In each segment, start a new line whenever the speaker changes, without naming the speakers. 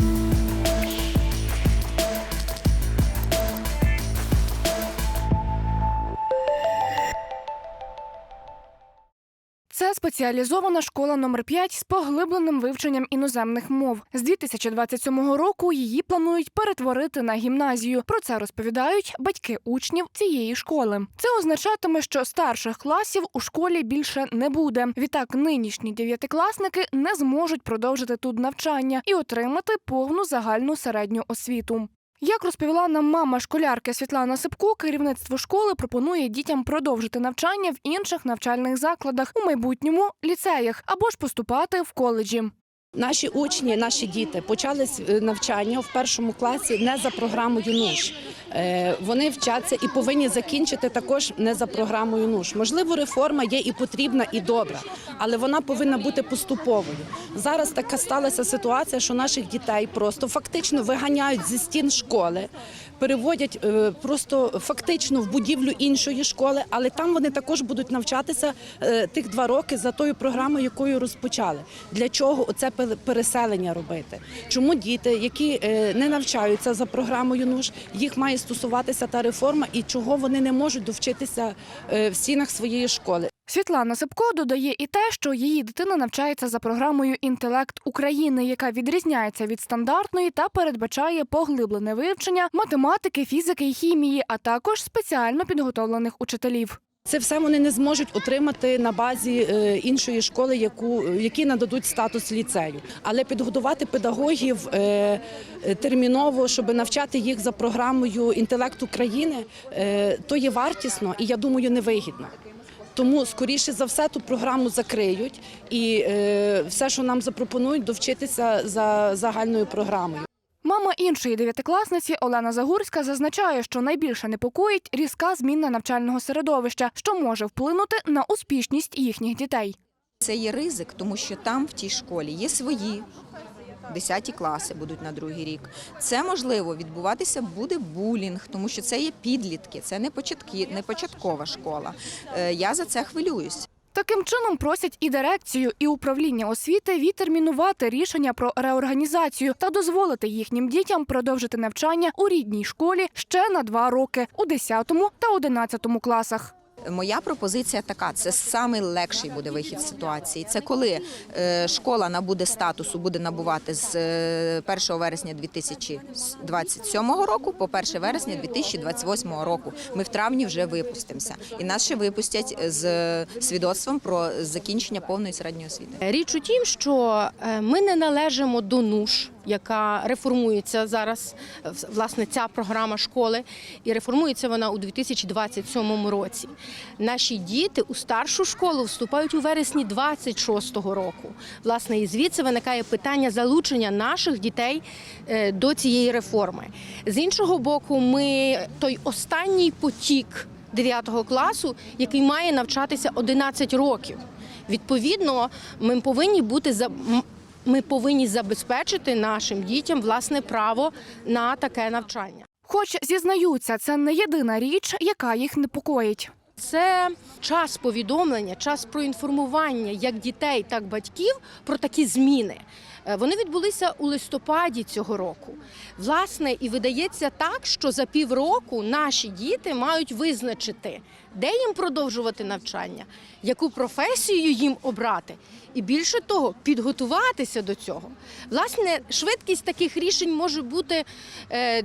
Це спеціалізована школа номер 5 з поглибленим вивченням іноземних мов. З 2027 року її планують перетворити на гімназію. Про це розповідають батьки учнів цієї школи. Це означатиме, що старших класів у школі більше не буде. Відтак, нинішні дев'ятикласники не зможуть продовжити тут навчання і отримати повну загальну середню освіту. Як розповіла нам мама школярки Світлана Сипко, керівництво школи пропонує дітям продовжити навчання в інших навчальних закладах у майбутньому ліцеях або ж поступати в коледжі.
Наші учні, наші діти почали навчання в першому класі не за програмою НУШ. Е, Вони вчаться і повинні закінчити також не за програмою НУШ. Можливо, реформа є і потрібна, і добра, але вона повинна бути поступовою. Зараз така сталася ситуація, що наших дітей просто фактично виганяють зі стін школи, переводять е, просто фактично в будівлю іншої школи, але там вони також будуть навчатися е, тих два роки за тою програмою, якою розпочали. Для чого оце переселення робити? Чому діти, які е, не навчаються за програмою НУШ, їх має стосуватися та реформа, і чого вони не можуть довчитися е, в стінах своєї школи?
Світлана Сипко додає і те, що її дитина навчається за програмою Інтелект України, яка відрізняється від стандартної та передбачає поглиблене вивчення математики, фізики і хімії, а також спеціально підготовлених учителів.
Це все вони не зможуть отримати на базі е, іншої школи, яку які нададуть статус ліцею. Але підготувати педагогів е, е, терміново, щоб навчати їх за програмою інтелект України, е, то є вартісно і я думаю, невигідно. Тому скоріше за все ту програму закриють і е, все, що нам запропонують, довчитися за загальною програмою.
Мама іншої дев'ятикласниці Олена Загурська зазначає, що найбільше непокоїть різка зміна навчального середовища, що може вплинути на успішність їхніх дітей.
Це є ризик, тому що там в тій школі є свої. 10 класи будуть на другий рік. Це можливо відбуватися буде булінг, тому що це є підлітки, це не початкова школа. Е, Я за це хвилююсь.
Таким чином просять і дирекцію, і управління освіти відтермінувати рішення про реорганізацію та дозволити їхнім дітям продовжити навчання у рідній школі ще на два роки у 10 та 11 класах.
Моя пропозиція така: це самий легший буде вихід з ситуації. Це коли е, школа набуде статусу, буде набувати з е, 1 вересня 2027 року по 1 вересня 2028 року. Ми в травні вже випустимося, і нас ще випустять з свідоцтвом про закінчення повної середньої освіти.
Річ у тім, що е, ми не належимо до НУШ, яка реформується зараз, е, власне, ця програма школи, і реформується вона у 2027 році. Наші діти у старшу школу вступають у вересні 26-го року. Власне, і звідси виникає питання залучення наших дітей е, до цієї реформи. З іншого боку, ми той останній потік 9 класу, який має навчатися 11 років. Відповідно, ми повинні бути за. Ми повинні забезпечити нашим дітям власне право на таке навчання.
Хоч зізнаються, це не єдина річ, яка їх непокоїть.
Це час повідомлення, час проінформування як дітей, так і батьків про такі зміни. Е, Вони відбулися у листопаді цього року. Власне, і видається так, що за півроку наші діти мають визначити, де їм продовжувати навчання, яку професію їм обрати, і більше того, підготуватися до цього. Власне, швидкість таких рішень може бути. е,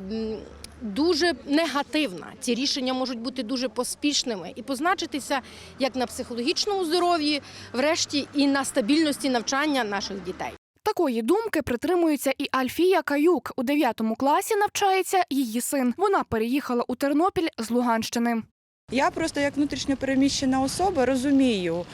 дуже негативна. Ці рішення можуть бути дуже поспішними і позначитися як на психологічному здоров'ї, врешті і на стабільності навчання наших дітей.
Такої думки притримується і Альфія Каюк. У 9 класі навчається її син. Вона переїхала у Тернопіль з Луганщини.
Я просто як внутрішньо переміщена особа розумію,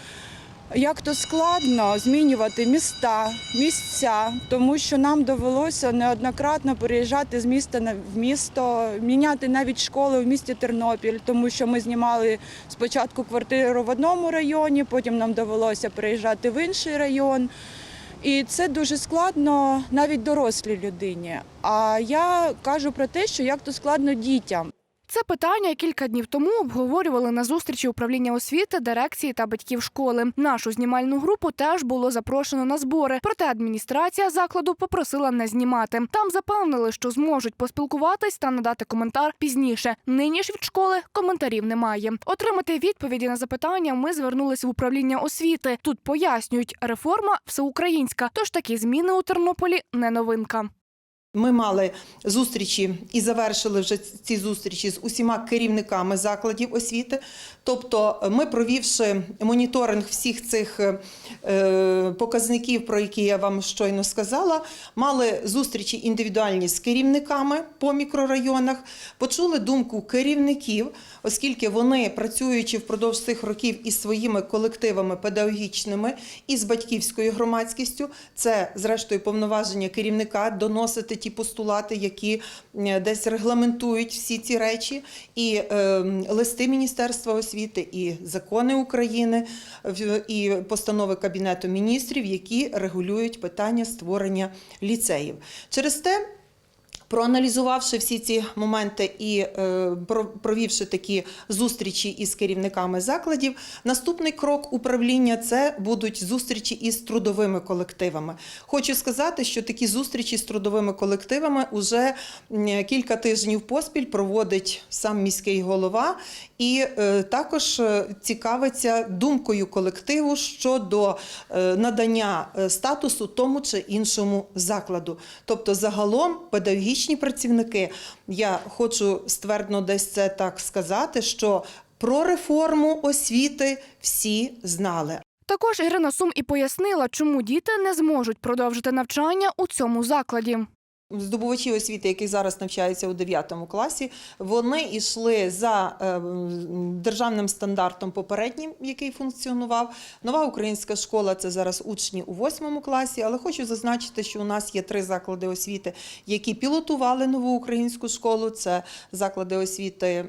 як то складно змінювати міста, місця, тому що нам довелося неоднократно переїжджати з міста в місто, міняти навіть школи в місті Тернопіль, тому що ми знімали спочатку квартиру в одному районі, потім нам довелося переїжджати в інший район. І це дуже складно навіть дорослій людині. А я кажу про те, що як то складно дітям.
Це питання кілька днів тому обговорювали на зустрічі управління освіти, дирекції та батьків школи. Нашу знімальну групу теж було запрошено на збори. Проте адміністрація закладу попросила не знімати. Там запевнили, що зможуть поспілкуватись та надати коментар пізніше. Нині ж від школи коментарів немає. Отримати відповіді на запитання ми звернулись в управління освіти. Тут пояснюють, реформа всеукраїнська, тож такі зміни у Тернополі не новинка.
Ми мали зустрічі і завершили вже ці зустрічі з усіма керівниками закладів освіти. Тобто, ми провівши моніторинг всіх цих е, показників, про які я вам щойно сказала, мали зустрічі індивідуальні з керівниками по мікрорайонах, почули думку керівників, оскільки вони, працюючи впродовж цих років із своїми колективами педагогічними і з батьківською громадськістю, це зрештою повноваження керівника доносити ті постулати, які десь регламентують всі ці речі, і е, листи Міністерства освіти, і закони України, і постанови Кабінету міністрів, які регулюють питання створення ліцеїв. Через те. Проаналізувавши всі ці моменти і е, провівши такі зустрічі із керівниками закладів, наступний крок управління це будуть зустрічі із трудовими колективами. Хочу сказати, що такі зустрічі з трудовими колективами уже кілька тижнів поспіль проводить сам міський голова, і е, також е, цікавиться думкою колективу щодо надання статусу тому чи іншому закладу. Тобто, загалом педагогічні працівники, я хочу ствердно десь це так сказати, що про реформу освіти всі знали.
Також Ірина Сум і пояснила, чому діти не зможуть продовжити навчання у цьому закладі.
Здобувачі освіти, які зараз навчаються у 9 класі, вони йшли за е, державним стандартом попереднім, який функціонував. Нова українська школа це зараз учні у 8 класі. Але хочу зазначити, що у нас є три заклади освіти, які пілотували нову українську школу. Це заклади освіти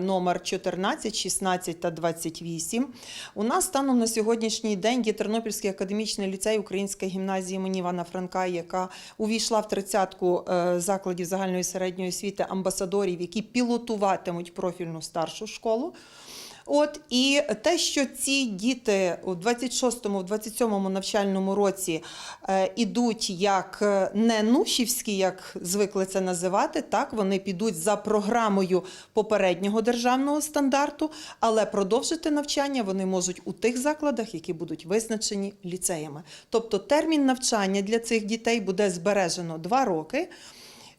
номер 14, 16 та 28. У нас станом на сьогоднішній день є Тернопільський академічний ліцей Української гімназії імені Івана Франка, яка увійшла в тридцятку десятку е, закладів загальної середньої освіти амбасадорів, які пілотуватимуть профільну старшу школу. От і те, що ці діти у 26-му, в 27-му навчальному році е, ідуть як е, не нушівські, як звикли це називати, так вони підуть за програмою попереднього державного стандарту, але продовжити навчання вони можуть у тих закладах, які будуть визначені ліцеями. Тобто термін навчання для цих дітей буде збережено два роки.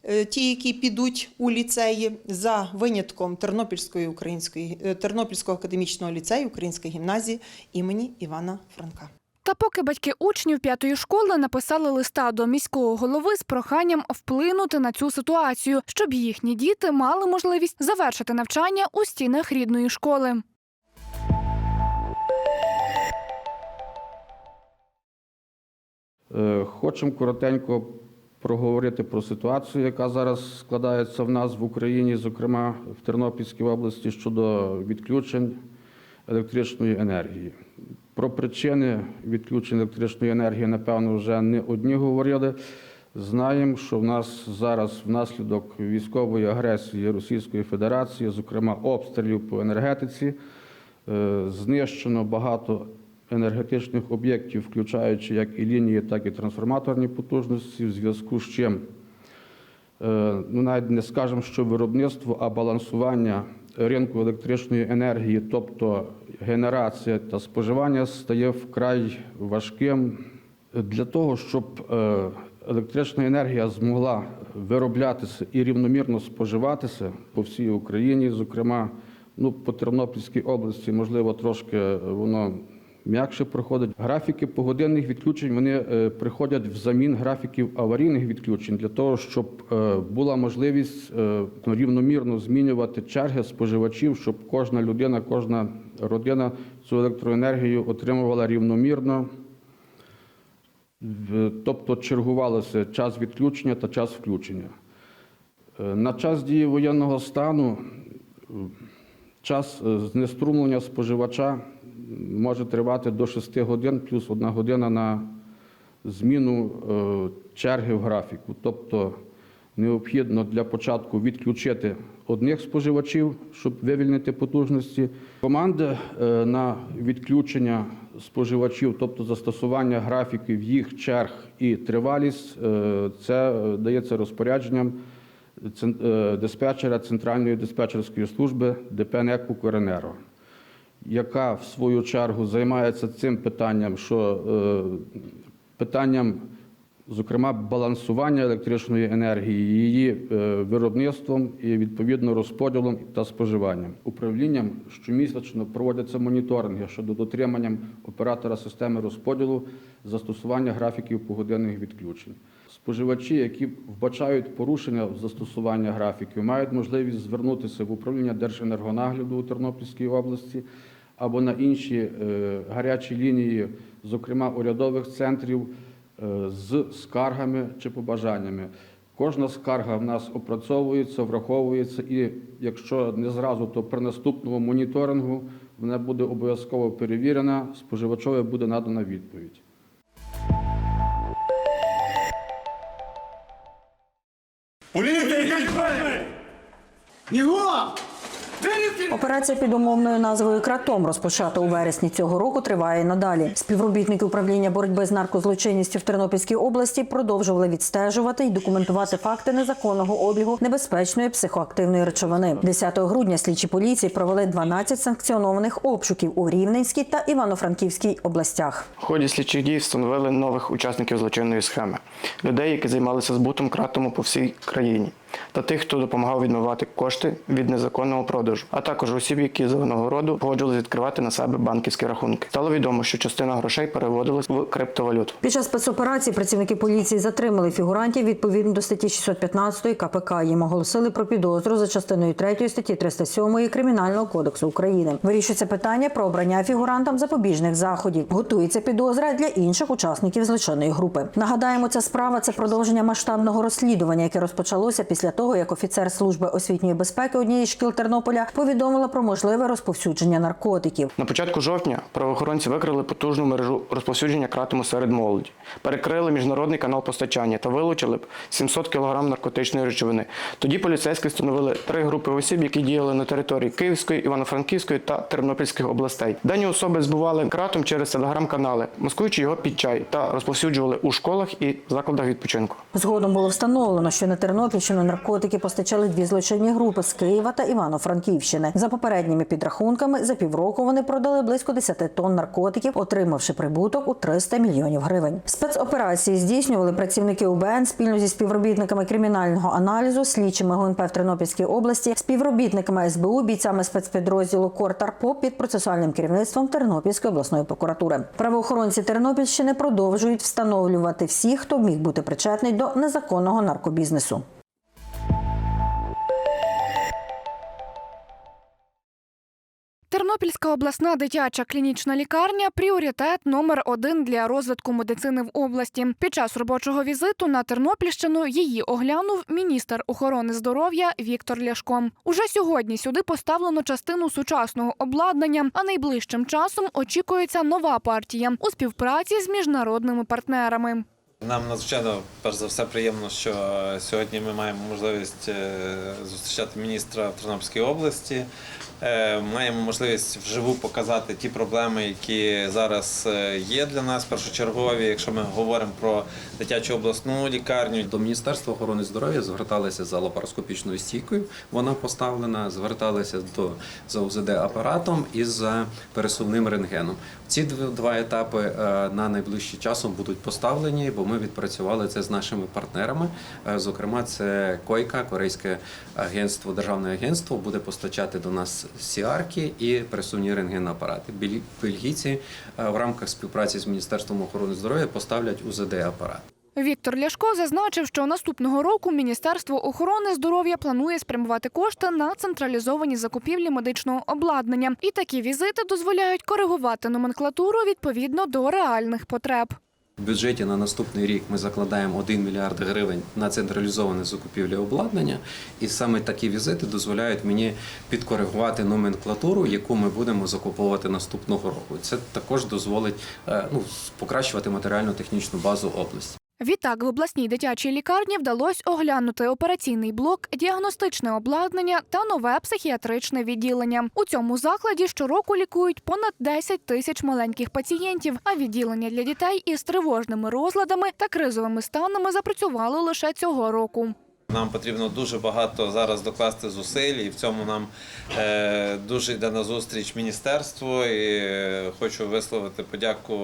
Е, Ті, які підуть у ліцеї за винятком Тернопільської української е, Тернопільського академічного ліцею Української гімназії імені Івана Франка.
Та поки батьки учнів п'ятої школи написали листа до міського голови з проханням вплинути на цю ситуацію, щоб їхні діти мали можливість завершити навчання у стінах рідної школи.
Е, Хочемо коротенько проговорити про ситуацію, яка зараз складається в нас в Україні, зокрема в Тернопільській області щодо відключень електричної енергії. Про причини відключень електричної енергії, напевно, вже не одні говорили. Знаємо, що в нас зараз внаслідок військової агресії Російської Федерації, зокрема обстрілів по енергетиці, е, знищено багато енергетичних об'єктів, включаючи як і лінії, так і трансформаторні потужності, в зв'язку з чим? Е, ну навіть не скажемо, що виробництво, а балансування ринку електричної енергії, тобто генерація та споживання, стає вкрай важким для того, щоб е, електрична енергія змогла вироблятися і рівномірно споживатися по всій Україні, зокрема, ну по Тернопільській області, можливо, трошки воно м'якше проходить. Графіки погодинних відключень вони е, приходять взамін графіків аварійних відключень для того, щоб е, була можливість е, рівномірно змінювати черги споживачів, щоб кожна людина, кожна родина цю електроенергію отримувала рівномірно. Тобто чергувалося час відключення та час включення. На час дії воєнного стану час знеструмлення споживача може тривати до 6 годин, плюс 1 година на зміну е, черги в графіку. Тобто необхідно для початку відключити одних споживачів, щоб вивільнити потужності. Команди е, на відключення споживачів, тобто застосування графіків, їх черг і тривалість, е, це дається розпорядженням диспетчера Центральної диспетчерської служби ДП НЕК яка в свою чергу займається цим питанням, що е, питанням, зокрема, балансування електричної енергії, її е, виробництвом і відповідно розподілом та споживанням. Управлінням щомісячно проводяться моніторинги щодо дотримання оператора системи розподілу застосування графіків погодинних відключень. Споживачі, які вбачають порушення в застосуванні графіків, мають можливість звернутися в управління Держенергонагляду у Тернопільській області або на інші е, гарячі лінії, зокрема урядових центрів, е, з скаргами чи побажаннями. Кожна скарга в нас опрацьовується, враховується, і якщо не зразу, то при наступному моніторингу вона буде обов'язково перевірена, споживачові буде надана відповідь.
Поліція! Його!
Операція під умовною назвою Кратом, розпочата у вересні цього року, триває надалі. Співробітники управління боротьби з наркозлочинністю в Тернопільській області продовжували відстежувати і документувати факти незаконного обігу небезпечної психоактивної речовини. 10 грудня слідчі поліції провели 12 санкціонованих обшуків у Рівненській та Івано-Франківській областях.
В ході слідчих дій встановили нових учасників злочинної схеми людей, які займалися збутом кратому по всій країні, та тих, хто допомагав відмивати кошти від незаконного продажу, а також осіб, які за винагороду погоджувалися відкривати на себе банківські рахунки. Стало відомо, що частина грошей переводилась в криптовалюту.
Під час спецоперації працівники поліції затримали фігурантів відповідно до статті 615 КПК. Їм оголосили про підозру за частиною 3 статті 307 Кримінального кодексу України. Вирішується питання про обрання фігурантам запобіжних заходів. Готується підозра для інших учасників злочинної групи. Нагадаємо, ця справа це продовження масштабного розслідування, яке розпочалося після того, як офіцер служби освітньої безпеки однієї з шкіл Тернополя повідомила про можливе розповсюдження наркотиків.
На початку жовтня правоохоронці викрили потужну мережу розповсюдження кратому серед молоді, перекрили міжнародний канал постачання та вилучили б 700 кг наркотичної речовини. Тоді поліцейські встановили три групи осіб, які діяли на території Київської, Івано-Франківської та Тернопільських областей. Дані особи збували кратом через телеграм-канали, маскуючи його під чай та розповсюджували у школах і закладах відпочинку.
Згодом було встановлено, що на Тернопільщину наркотики постачали дві злочинні групи з Києва та Івано-Франківщини. За попередніми підрахунками, за півроку вони продали близько 10 тонн наркотиків, отримавши прибуток у 300 мільйонів гривень. Спецоперації здійснювали працівники УБН спільно зі співробітниками кримінального аналізу, слідчими ГУНП в Тернопільській області, співробітниками СБУ, бійцями спецпідрозділу Кортарпо під процесуальним керівництвом Тернопільської обласної прокуратури. Правоохоронці Тернопільщини продовжують встановлювати всіх, хто міг бути причетний до незаконного наркобізнесу.
Тернопільська обласна дитяча клінічна лікарня пріоритет номер один для розвитку медицини в області. Під час робочого візиту на Тернопільщину її оглянув міністр охорони здоров'я Віктор Ляшко. Уже сьогодні сюди поставлено частину сучасного обладнання, а найближчим часом очікується нова партія у співпраці з міжнародними партнерами.
Нам надзвичайно перш за все приємно, що сьогодні ми маємо можливість е, зустрічати міністра в Тернопільській області. Е, Маємо можливість вживу показати ті проблеми, які зараз е, є для нас першочергові. Якщо ми говоримо про дитячу обласну лікарню,
До Міністерства охорони здоров'я зверталися за лапароскопічною стійкою. Вона поставлена, зверталися до за УЗД апаратом і за пересувним рентгеном. Ці дв- два етапи е, на найближчий часом будуть поставлені, бо ми відпрацювали це з нашими партнерами. Е, Зокрема, це Койка, корейське агентство, державне агентство, буде постачати до нас сіарки і пересувні рентген-апарати. Бельгійці е, в рамках співпраці з Міністерством охорони здоров'я поставлять УЗД апарат.
Віктор Ляшко зазначив, що наступного року Міністерство охорони здоров'я планує спрямувати кошти на централізовані закупівлі медичного обладнання. І такі візити дозволяють коригувати номенклатуру відповідно до реальних потреб.
В бюджеті на наступний рік ми закладаємо 1 мільярд гривень на централізоване закупівлі обладнання, і саме такі візити дозволяють мені підкоригувати номенклатуру, яку ми будемо закуповувати наступного року. Це також дозволить е, ну, покращувати матеріально-технічну базу області.
Відтак в обласній дитячій лікарні вдалося оглянути операційний блок, діагностичне обладнання та нове психіатричне відділення. У цьому закладі щороку лікують понад 10 тисяч маленьких пацієнтів. А відділення для дітей із тривожними розладами та кризовими станами запрацювало лише цього року.
Нам потрібно дуже багато зараз докласти зусиль, і в цьому нам е, дуже йде на зустріч міністерство. І е, хочу висловити подяку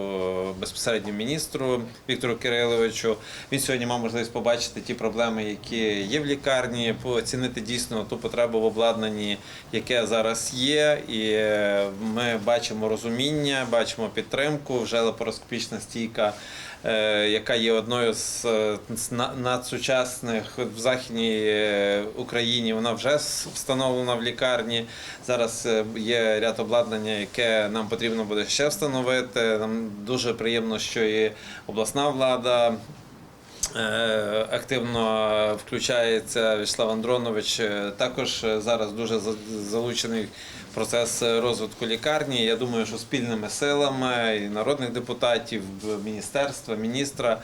безпосередньо міністру Віктору Кириловичу. Він сьогодні мав можливість побачити ті проблеми, які є в лікарні, оцінити дійсно ту потребу в обладнанні, яке зараз є. І е, ми бачимо розуміння, бачимо підтримку. Вже лапароскопічна стійка яка є одною з, е, на- надсучасних в Західній е, Україні. Вона вже встановлена в лікарні. Зараз е, є ряд обладнання, яке нам потрібно буде ще встановити. Нам дуже приємно, що і обласна влада. Е, Активно включається Вячеслав Андронович. Е, Також е, зараз дуже за- залучений процес розвитку лікарні. Я думаю, що спільними силами і народних депутатів, міністерства, міністра,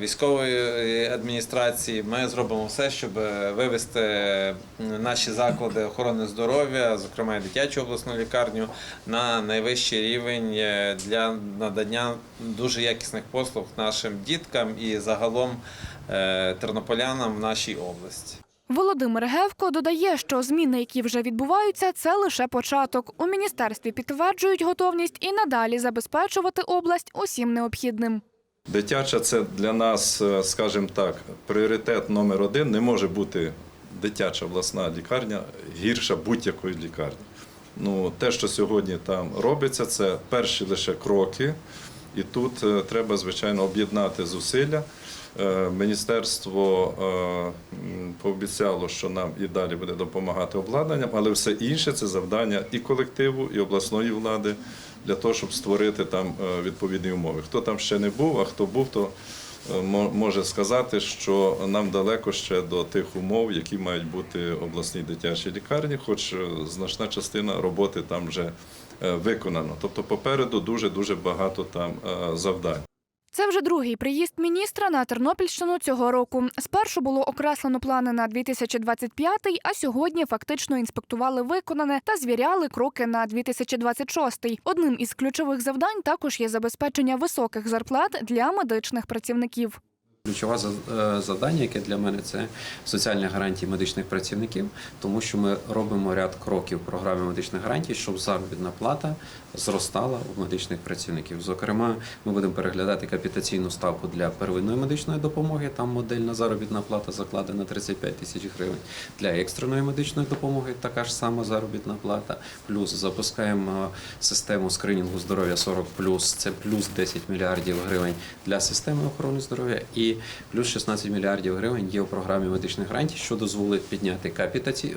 військової адміністрації ми зробимо все, щоб вивести наші заклади охорони здоров'я, зокрема дитячу обласну лікарню, на найвищий рівень для надання дуже якісних послуг нашим діткам і загалом е, тернополянам в нашій області.
Володимир Гевко додає, що зміни, які вже відбуваються, це лише початок. У міністерстві підтверджують готовність і надалі забезпечувати область усім необхідним.
Дитяча це для нас, е, скажімо так, пріоритет номер один. Не може бути дитяча обласна лікарня гірша будь-якої лікарні. Ну, те, що сьогодні там робиться, це перші лише кроки. І тут е, треба, звичайно, об'єднати зусилля. Е, Міністерство е, пообіцяло, що нам і далі буде допомагати обладнанням, але все інше це завдання і колективу, і обласної влади для того, щоб створити там відповідні умови. Хто там ще не був, а хто був, то може сказати, що нам далеко ще до тих умов, які мають бути в обласній дитячій лікарні, хоч значна частина роботи там вже виконано. Тобто попереду дуже дуже багато там е, завдань.
Це вже другий приїзд міністра на Тернопільщину цього року. Спершу було окреслено плани на 2025, а сьогодні фактично інспектували виконане та звіряли кроки на 2026. Одним із ключових завдань також є забезпечення високих зарплат для медичних працівників.
Ключове е, завдання, яке для мене це соціальні гарантії медичних працівників, тому що ми робимо ряд кроків в програмі медичних гарантій, щоб заробітна плата зростала у медичних працівників. Зокрема, ми будемо переглядати капітаційну ставку для первинної медичної допомоги. Там модельна заробітна плата закладена 35 тисяч гривень. Для екстреної медичної допомоги така ж сама заробітна плата. Плюс запускаємо систему скринінгу здоров'я 40+, це плюс 10 мільярдів гривень для системи охорони здоров'я і плюс 16 мільярдів гривень є у програмі медичних гарантій, що дозволить підняти капітаці...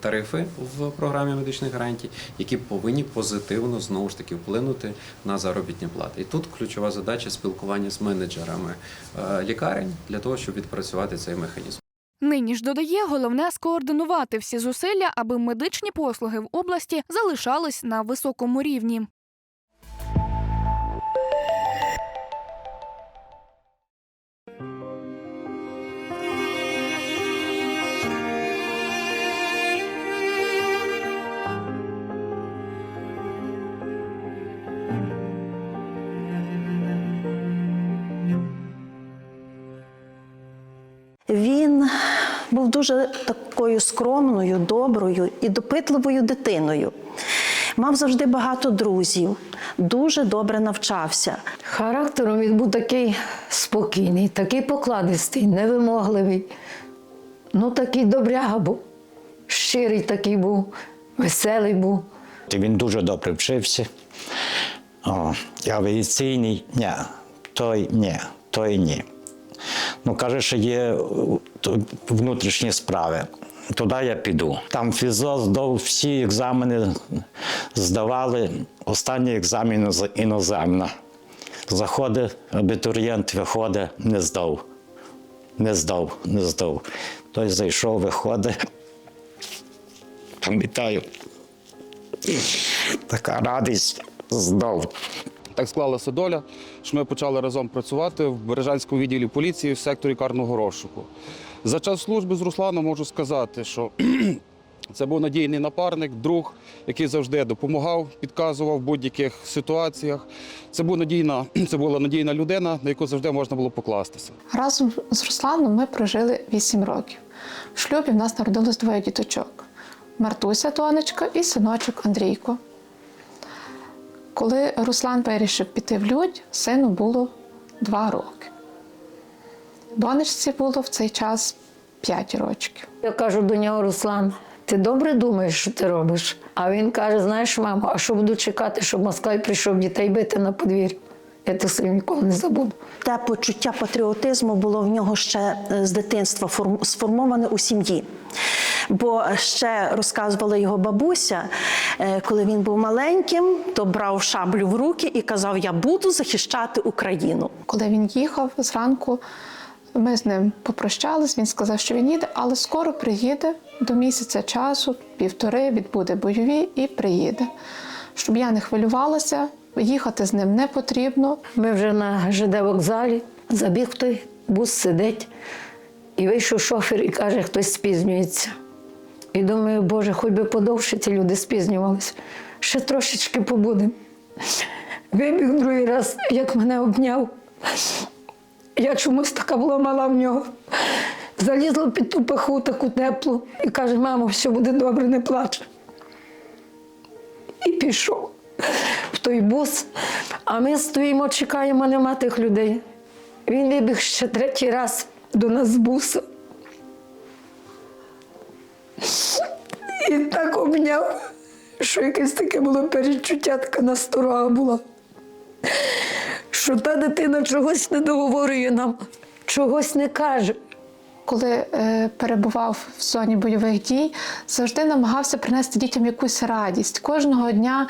тарифи в програмі медичних гарантій, які повинні позитивно знову ж таки вплинути на заробітні плати. І тут ключова задача спілкування з менеджерами е, лікарень для того, щоб відпрацювати цей механізм.
Нині ж додає, головне скоординувати всі зусилля, аби медичні послуги в області залишались на високому рівні.
Він був дуже такою скромною, доброю і допитливою дитиною. Мав завжди багато друзів, дуже добре навчався.
Характером він був такий спокійний, такий покладистий, невимогливий. Ну, такий добряга був, щирий такий був, веселий був.
Він дуже добре вчився. О, авіаційний ні, той ні, той ні. Ну, каже, що є е, внутрішні справи. Туди я піду. Там фізо здав всі екзамени, здавали. Останній екзамен іноземна. Заходить абітурієнт, виходить, не здав. Не здав, не здав. Той зайшов, виходить. Пам'ятаю, така радість здав.
Так склалася доля, що ми почали разом працювати в Бережанському відділі поліції в секторі карного розшуку. За час служби з Русланом можу сказати, що це був надійний напарник, друг, який завжди допомагав, підказував в будь-яких ситуаціях. Це, був надійна, це була надійна людина, на яку завжди можна було покластися.
Разом з Русланом ми прожили 8 років. В шлюбі в нас народилось двоє діточок: Мартуся, донечка і синочок Андрійко. Коли Руслан вирішив піти в людь, сину було 2 роки. Донечці було в цей час 5 років.
Я кажу до нього, Руслан, ти добре думаєш, що ти робиш? А він каже: знаєш, мамо, а що буду чекати, щоб Москаль прийшов дітей бити на подвір'я? Я це собі ніколи не забуду.
Те почуття патріотизму було в нього ще е, з дитинства форм- сформоване у сім'ї. Бо ще розказувала його бабуся, е, коли він був маленьким, то брав шаблю в руки і казав: Я буду захищати Україну.
Коли він їхав зранку, ми з ним попрощались. Він сказав, що він їде, але скоро приїде до місяця часу, півтори, відбуде бойові і приїде. Щоб я не хвилювалася, їхати з ним не потрібно.
Ми вже на ЖД вокзалі, забіг той бус сидить, і вийшов шофер і каже, хтось спізнюється. І думаю, Боже, хоч би подовше ці люди спізнювалися. Ще трошечки побудемо. Вибіг другий раз, як мене обняв. Я чомусь така була мала в нього. Залізла під ту паху таку теплу і каже, мамо, все буде добре, не плач. І пішов в той бус, а ми стоїмо, чекаємо, нема тих людей. Він вибіг ще третій раз до нас з буса. І так обняв, що якесь таке було перечуття, така насторога була. Що та дитина чогось не договорює нам, чогось не каже.
Коли е, перебував в зоні бойових дій, завжди намагався принести дітям якусь радість. Кожного дня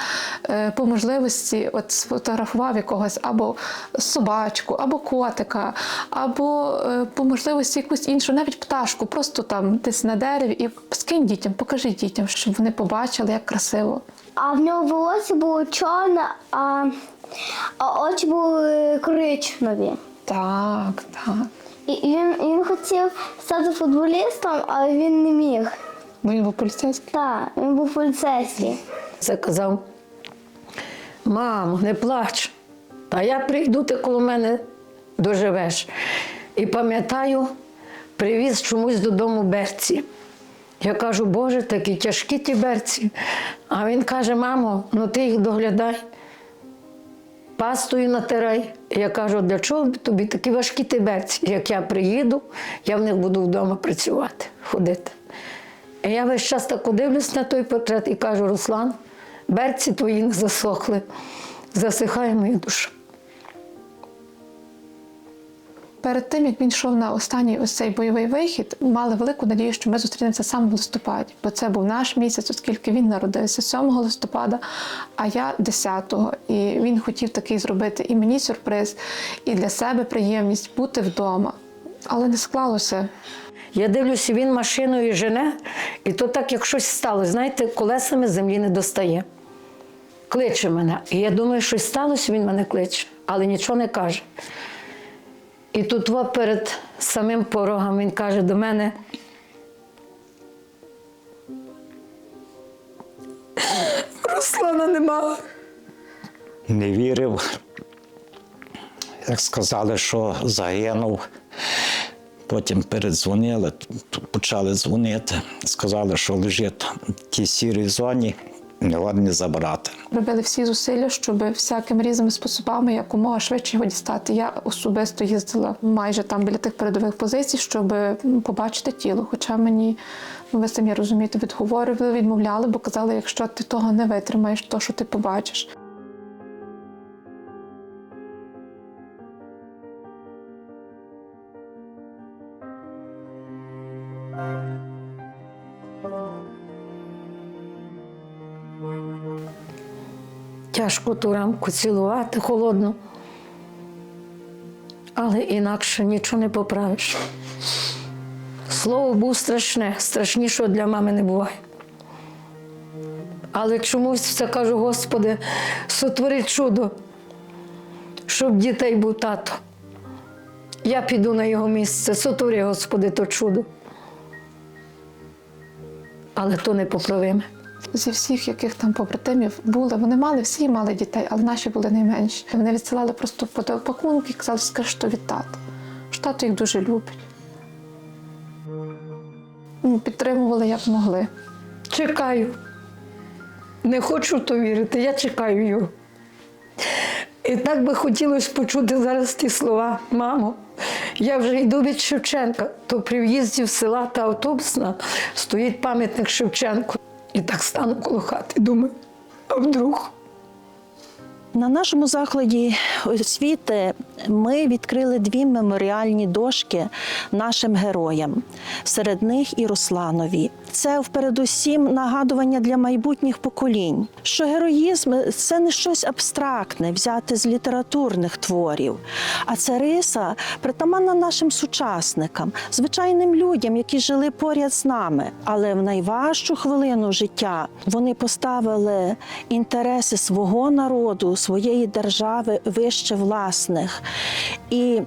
е, по можливості от сфотографував якогось або собачку, або котика, або е, по можливості якусь іншу, навіть пташку, просто там десь на дереві, і скинь дітям, покажи дітям, щоб вони побачили, як красиво.
А в нього волосся було чорне, а, а очі були коричневі.
Так, так.
І він, він хотів стати футболістом, але він не міг.
Бо він був поліцейський?
Так, він був поліцейський.
Заказав, мамо, не плач, а я прийду, ти коло мене доживеш. І пам'ятаю, привіз чомусь додому берці. Я кажу, Боже, такі тяжкі ті берці. А він каже, мамо, ну ти їх доглядай, пастою натирай. Я кажу, для чого тобі такі важкі тибетці? Як я приїду, я в них буду вдома працювати, ходити. І я весь час так дивлюсь на той портрет і кажу, Руслан, берці твої не засохли, засихає моя душа.
Перед тим як він йшов на останній ось цей бойовий вихід, мали велику надію, що ми зустрінемося саме в листопаді, бо це був наш місяць, оскільки він народився 7 листопада, а я 10-го. І він хотів такий зробити і мені сюрприз, і для себе приємність бути вдома. Але не склалося.
Я дивлюся, він машиною жене, і то так, як щось сталося, знаєте, колесами землі не достає. Кличе мене. І я думаю, щось сталося, він мене кличе, але нічого не каже. І тут перед самим порогом він каже до мене. Руслана нема.
Не вірив. Як сказали, що загинув. Потім передзвонили, почали дзвонити. Сказали, що лежить в тій сірій зоні, не годні забрати.
Робили всі зусилля, щоб всякими різними способами якомога швидше його дістати. Я особисто їздила майже там біля тих передових позицій, щоб побачити тіло. Хоча мені, ну ви самі розумієте, відговорювали, відмовляли, бо казали, якщо ти того не витримаєш, то що ти побачиш.
Тяжко ту рамку цілувати холодно. Але інакше нічого не поправиш. Слово був страшне, страшнішого для мами не буває. Але чомусь все кажу, Господи, сотвори чудо. щоб дітей був тато. Я піду на його місце, сотворі, Господи, то чудо. Але то непоправиме.
Зі всіх, яких там побратимів були, вони мали, всі мали дітей, але наші були найменші. Вони відсилали просто пакунки і казали, скажи, що від тата. Що тато їх дуже любить. Підтримували як могли.
Чекаю. Не хочу то вірити, я чекаю його. І так би хотілося почути зараз ті слова. Мамо, я вже йду від Шевченка, то при в'їзді в села та автобусна стоїть пам'ятник Шевченку. І так стану коло хати, думаю, а вдруг?
На нашому закладі освіти ми відкрили дві меморіальні дошки нашим героям. Серед них і Русланові. Це передусім нагадування для майбутніх поколінь, що героїзм це не щось абстрактне, взяте з літературних творів, а це риса притаманна нашим сучасникам, звичайним людям, які жили поряд з нами. Але в найважчу хвилину життя вони поставили інтереси свого народу, своєї держави вище власних і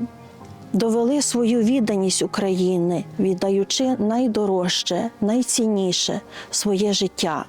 довели свою відданість України, віддаючи найдорожче, найцінніше своє життя.